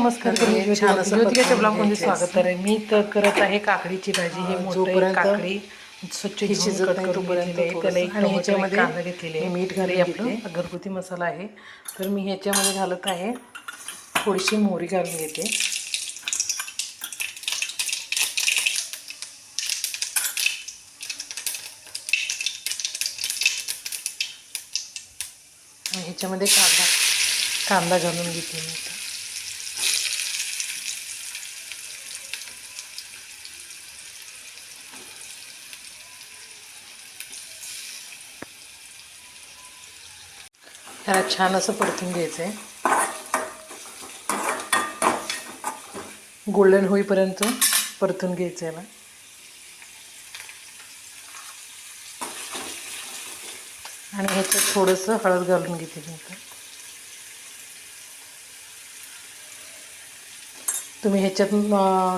नमस्कार ज्योतिकाच्या ब्लॉगमध्ये स्वागत. आहे मी तर करत आहे काकडीची भाजी. हे मोठं काकडी स्वच्छ ही शिजत नाही करून तोपर्यंत आहे. त्याला एक आणि ह्याच्यामध्ये कांदा घेतलेले मी मीठ घेते. आपले घरगुती मसाला आहे. तर मी ह्याच्यामध्ये घालत आहे थोडीशी मोहरी घालून घेते. ह्याच्यामध्ये कांदा कांदा घालून घेते मी त्याला छान असं परतून घ्यायचं आहे गोल्डन होईपर्यंत परतून घ्यायचं याला. आणि ह्याच्यात थोडंसं हळद घालून घेते तुमचं तुम्ही ह्याच्यात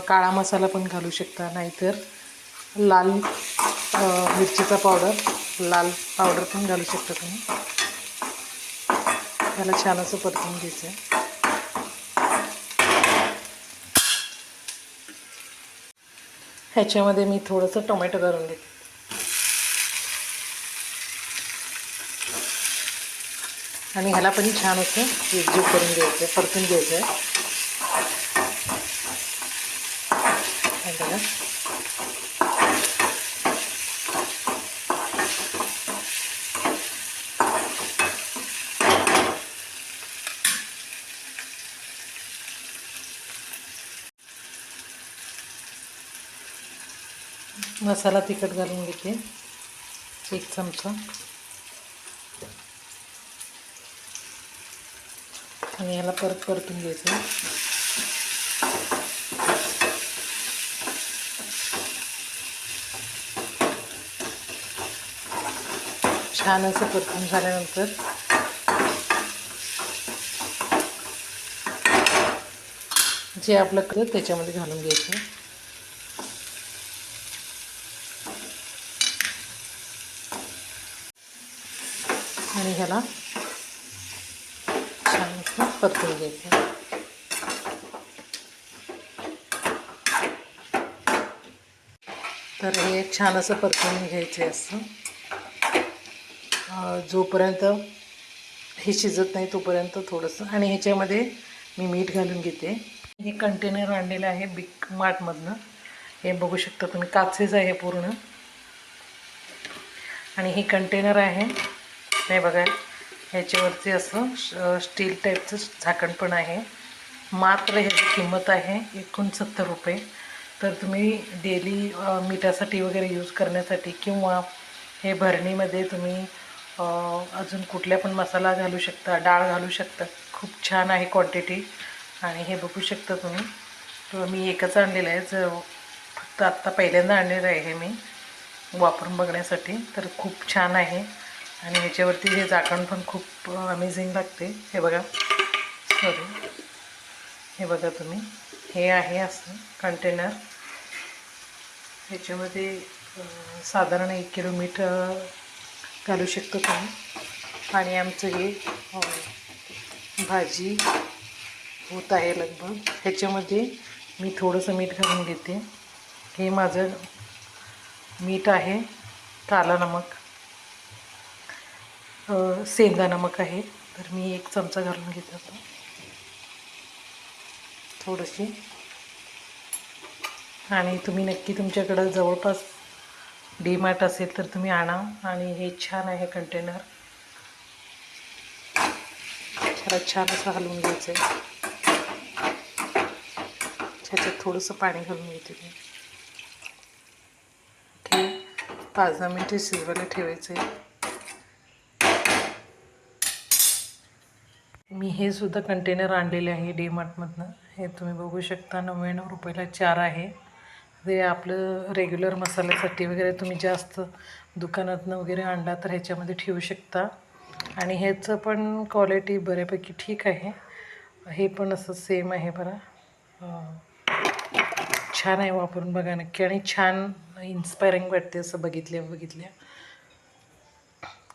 काळा मसाला पण घालू शकता नाहीतर लाल मिरचीचा पावडर लाल पावडर पण घालू शकता तुम्ही. याला छान असं परतून घ्यायचं आहे. ह्याच्यामध्ये मी थोडंसं टोमॅटो घालून घेते. आणि ह्याला पण छान असं एकजीव करून घ्यायचं आहे परतून घ्यायचं आहे. मसाला तिखट घालून घेते. एक चमचा. आणि ह्याला परत परतून घ्यायचं. छान असं परतून झाल्यानंतर जे आपलं करत त्याच्यामध्ये घालून घ्यायचं. आणि ह्याला छान असं परतून घ्यायचं. तर हे छान असं परतून घ्यायचं आहे असं जोपर्यंत हे शिजत नाही तोपर्यंत थोडंसं आणि ह्याच्यामध्ये मी मीठ घालून घेते. हे कंटेनर आणलेलं आहे बिग मार्टमधनं हे बघू शकता तुम्ही काचेच आहे पूर्ण. आणि हे कंटेनर आहे हे बघा ह्याच्यावरती असं श- स्टील टाईपचं झाकण पण आहे. मात्र ह्याची किंमत आहे एकोणसत्तर रुपये. तर तुम्ही डेली मिठासाठी वगैरे यूज करण्यासाठी किंवा हे भरणीमध्ये तुम्ही अजून कुठल्या पण मसाला घालू शकता डाळ घालू शकता. खूप छान आहे क्वांटिटी आणि हे बघू शकता तुम्ही. तर मी एकच आणलेलं आहे. ज फक्त आत्ता पहिल्यांदा आणलेलं आहे हे मी. वापरून बघण्यासाठी. तर खूप छान आहे. आणि ह्याच्यावरती हे झाकण पण खूप अमेझिंग लागते. हे बघा. सॉरी हे बघा तुम्ही. हे आहे असं कंटेनर ह्याच्यामध्ये साधारण एक किलो मीठ घालू शकतो तुम्ही. आणि आमचं हे भाजी होत आहे लगभग. ह्याच्यामध्ये मी थोडंसं मीठ घालून घेते. हे माझं मीठ आहे. काला नमक. शेंगा सेंदा नमक आहे. तर मी एक चमचा घालून घेते आता. थोडीशी. आणि तुम्ही नक्की तुमच्याकडं जवळपास डी मार्ट असेल तर तुम्ही आणा. आणि हे छान आहे कंटेनर. खरंच छान असं हलवून घ्यायचं आहे ह्याच्यात थोडंसं पाणी घालून घेते मी. ठीक पाच दहा मिनटे शिजवायला ठेवायचं आहे मी हे सुद्धा कंटेनर आणलेले आहे डी मार्टमधनं हे तुम्ही बघू शकता नव्याण्णव रुपयाला चार आहे. जे आपलं रेग्युलर मसाल्यासाठी वगैरे तुम्ही जास्त दुकानातनं वगैरे आणला तर ह्याच्यामध्ये ठेवू शकता. आणि ह्याचं पण क्वालिटी बऱ्यापैकी ठीक आहे. हे पण असं सेम आहे बरं. छान आहे वापरून बघा नक्की. आणि छान इन्स्पायरिंग वाटते असं बघितल्या बघितल्या.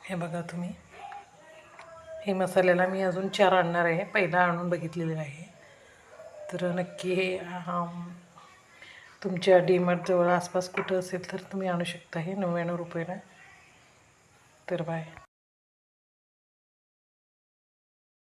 हे बघा तुम्ही. हे मसाल्याला मी अजून चार आणणार आहे. पहिला आणून बघितलेलं आहे. तर नक्की हे तुमच्या डीमार्टजवळ आसपास कुठं असेल तर तुम्ही आणू शकता हे नव्याण्णव रुपयाला. तर बाय.